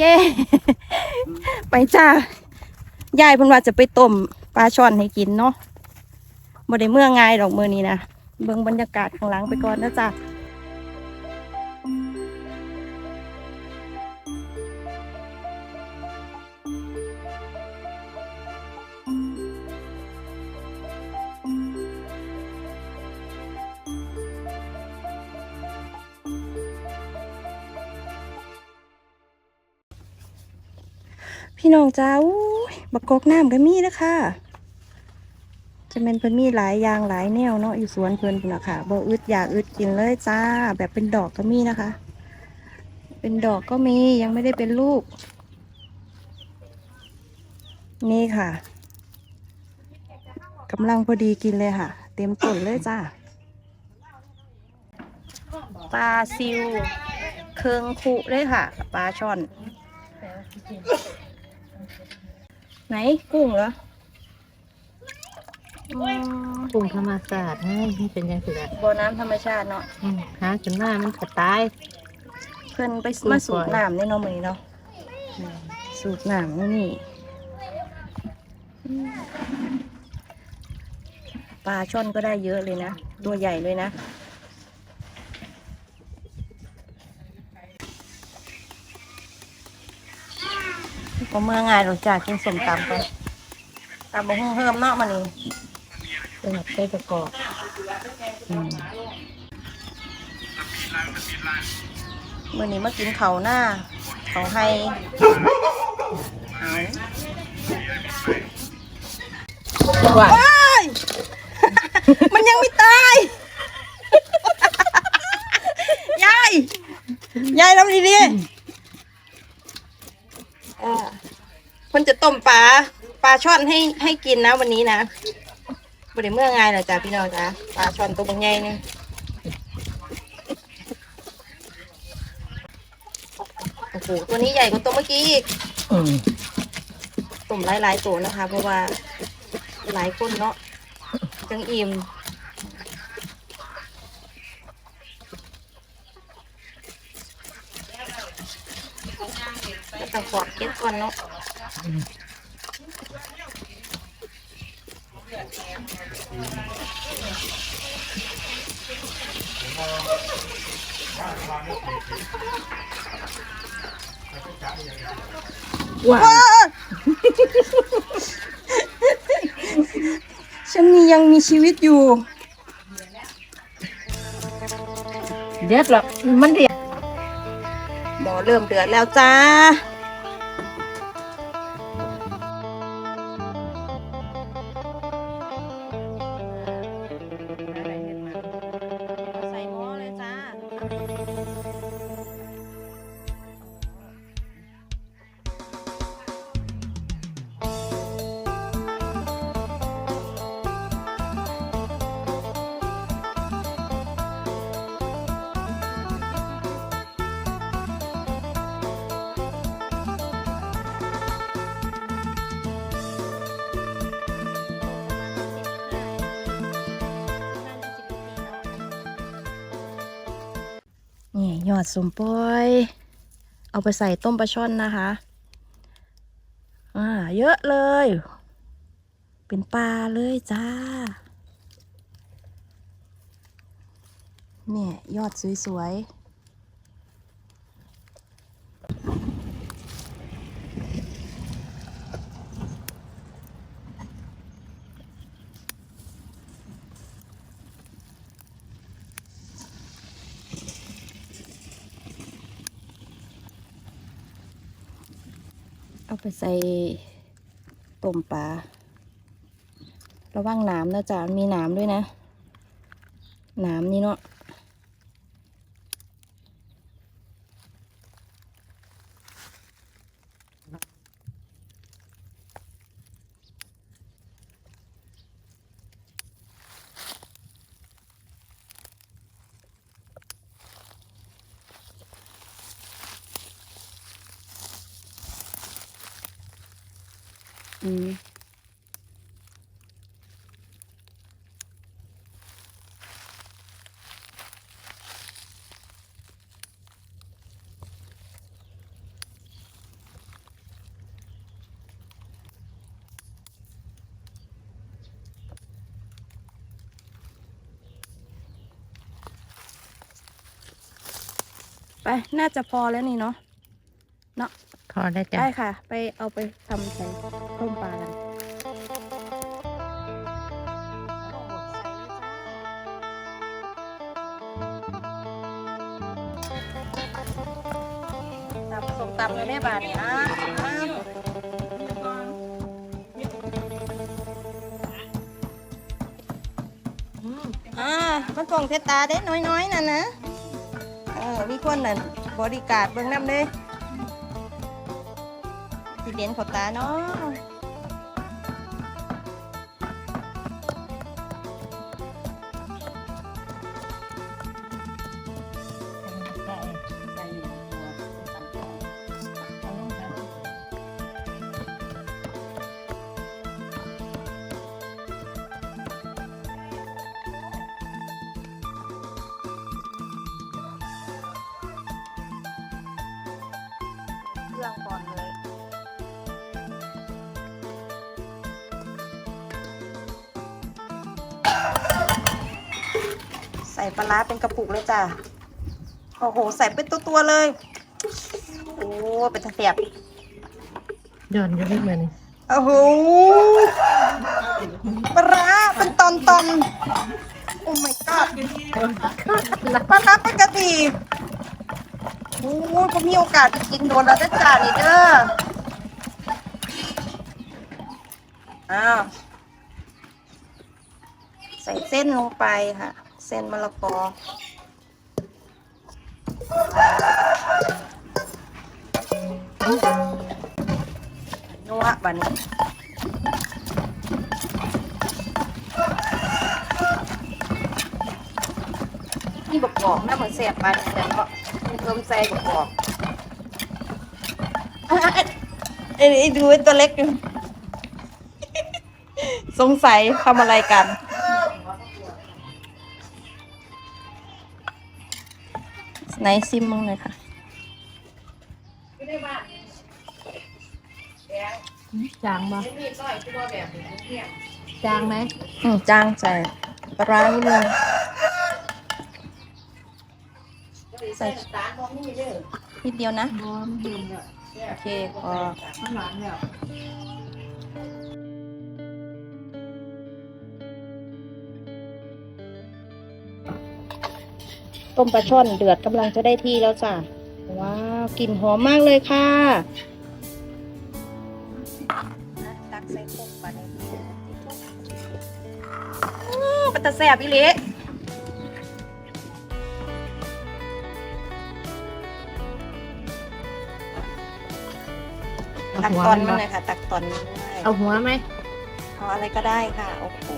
เย่ไปจ้ายายเพิ่นว่าจะไปต้มปลาช่อนให้กินเนาะบ่ได้เมื่อง่ายดอกมือนี้นะเบิ่งบรรยากาศข้างหลังไปก่อนนะจ้ะ พี่น้องจ้าอู้ยบักกอกน้ำก็มีนะคะจะเป็นเพิ่นมีหลายอย่างหลายแนวเนาะอยู่สวนเพิ่นพุ่นนะค่ะบ่อึดอยากอึดกินเลยจ้า แบบเป็นดอกก็มีนะคะ เป็นดอกก็มียังไม่ได้เป็นลูก นี่ค่ะกำลังพอดีกินเลยค่ะ เต็มต้นเลยจ้าปลาซิวเคืองคุเลยค่ะปลาช่อน ไหนกุ้งเหรออืมปรุงธรรมศาสตร์ให้มันเป็นยังไงล่ะบ่อน้ำธรรมชาติเนาะ อืมหาขึ้นมามันก็ตาย เพิ่นไปกุ้งมาสูบฝอยน้ำในเนาะมื้อนี้เนาะสูบน้ำนี่นี่ปลาช่อนก็ได้เยอะเลยนะ ตัวใหญ่เลยนะ ก็เมื่อไงายหลังจากกินสมตำไปตำบะฮุ่งเพิ่มเนาะมันนี่เป็นแบบไส้ประกอบอืมมื่อนี้มากินเขาวหน้าเขาให้เอาว่าว้ายมันยังไม่ตาย ยาย ยายทำดีดีๆอ่า คนจะต้มปลาปลาช่อนให้ให้กินนะวันนี้นะบริเมื่อไงล่ะจ้ะพี่น้องจ้ะปลาช่อนตัวบางใหญ่เนี่ยโอ้โหตัวนี้ใหญ่กว่าตัวเมื่อกี้อีกอืมตุ่มหลายๆตัวนะคะ เพราะว่าหลายคนเนาะจังอิ่มก็ต้องขอดเก็บก่อนเนาะ嗯 ว่าว้าฉันมียังมีชีวิตอยู่ เด็ดหรอกมันเดียดหมอเริ่มเดือดแล้วจ้า นี่ยอดสมปอย เอาไปใส่ต้มปลาช่อนนะคะ อ่า เยอะเลย เป็นปลาเลยจ้า เนี่ย ยอดสวยๆ เอาไปใส่ต้มปลา ระวังหน้ำนะจ๊ะมีหน้ำด้วยนะหน้ำนี่เนาะ อืมไป น่าจะพอแล้วนี่เนาะ เนาะ พอได้จ้ะได้ค่ะ ไปเอาไปทำใส่ต้มปลากันตำส้มตำเลยแม่บาทเนี่ยอ้าวอ้าวอ่ามันฟองเทตาได้น้อยๆน่ะนะเออมีคนน่ะบริการเบิ่งน้ำเลย ที่เด่นเขาตาเนาะ ส่ปลาร้าเป็นกระปุกเลยจ้ะ โอ้โห ใส่เป็นตัวตัวๆเลย โอ้ เป็นตะเสียบย้อนอยู่ที่มือนี่โอ้โหปลาร้าเป็นตอนตอนๆโอ้ my god ปลาร้าเป็นกระดีโอ้ยผมมีโอกาสไปกินโดนแล้วนะจ้านี่เด้อ อ้าว ใส่เส้นลงไปค่ะ เส้นมะละกอนัวบัดนนี่บกบอกนะเหมือนเสียบไปแต่ก็เติมใส่บกบอกอะเอ้ยดูตัวเล็กอยู่สงสัยทำอะไรกัน ไหนซิมมึงหน่อยค่ะจางบ่จางไหมอืมจางใส่ปลาร้านิดนึงใส่นิดเดียวนะ โอเคพอ ต้มปลาช่อนเดือดกำลังจะได้ที่แล้วจ้ะ ว้าวกลิ่นหอมมากเลยค่ะตักใส่ต้มปลาในปลาตะแสบอีเละตักตอนมันเลยค่ะ ตักตอนมันด้วยเอาหัวไหมเอาอะไรก็ได้ค่ะ โอ้โห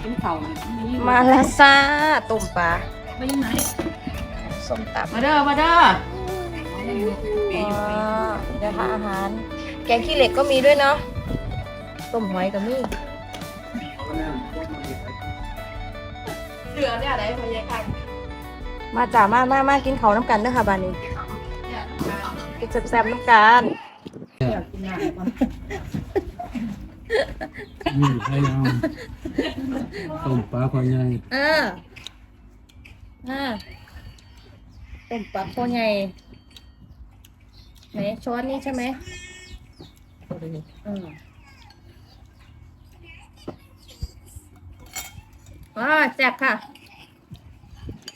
เป็นเข่าเนี่ยมีมาลาซาต้มปลาไปยังไงส้มตับมาเด้อมาเด้ออ๋อเดี๋ยวหาอาหาร แกงขี้เหล็กก็มีด้วยเนาะต้มหอยก็มีเหลือเนี่ยอะไรพยาการมาจ่ามามามากินเขาวน้ำกันเด้อค่ะบานนี้เนี่ยกินแซ่บๆน้ำกันอยากกินงานก่อ นี่ใช่ยังต้มปลาคอใหญ่เอออ่าต้มปลาโคใหญ่ไหนช้อนนี้ใช่ไหมอืมอ่าแซ่บค่ะ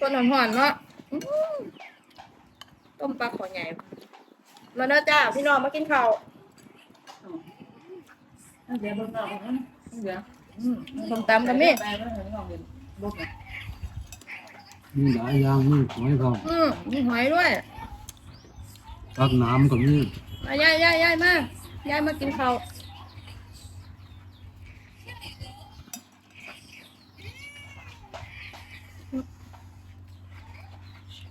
ต้นหอนๆเนาะอื้อต้มปลาขอใหญ่ มาเด้อจ้า พี่น้องมากินข้าว เดี๋ยวบอกเราเดี๋ยวส้มตำกันมิไปแล้วลองเดี๋ยวบอกนะมีหลายอย่างมีหอยพร้อมอืมมีหอยด้วยตักน้ำก็มีมายายยายยายมายายมากินข้าว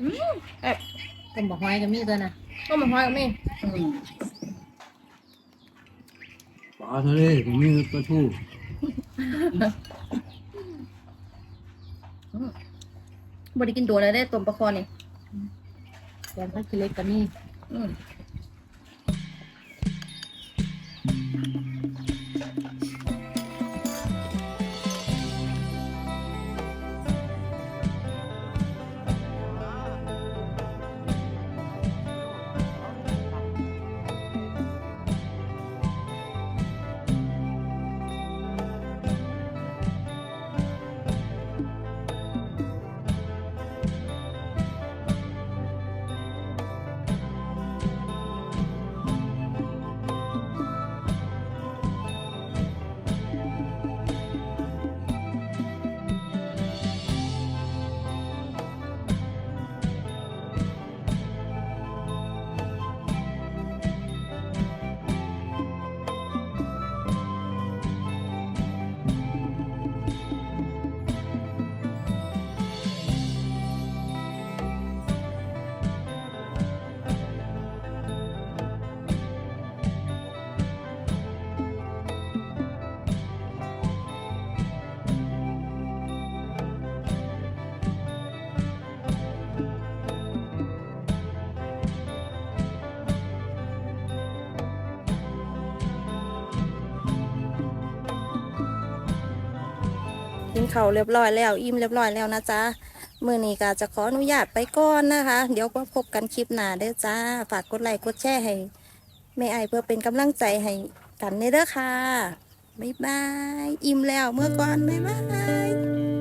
อืมเอ๊ะต้มบอกหอยก็มีตัวยนะต้มมะพร้าวกับมี่ปลาทะเลก็มีปลาทูบไดิกินตัวเลยได้ต้มปลาคอนี่แกงผักขี้เหล็กก็มีอืม เข้าเรียบร้อยแล้ว อิ่มเรียบร้อยแล้วนะจ๊ะมื่อนี้ก็จะขออนุญาตไปก่อนนะคะ เดี๋ยวก็พบกันคลิปหน้าเด้อจ้า ฝากกดไลค์กดแชร์ให้แม่ไอเพื่อเป็นกำลังใจให้กันเด้อค่ะบ๊ายบาย อิ่มแล้วเมื่อก่อนบ๊ายบาย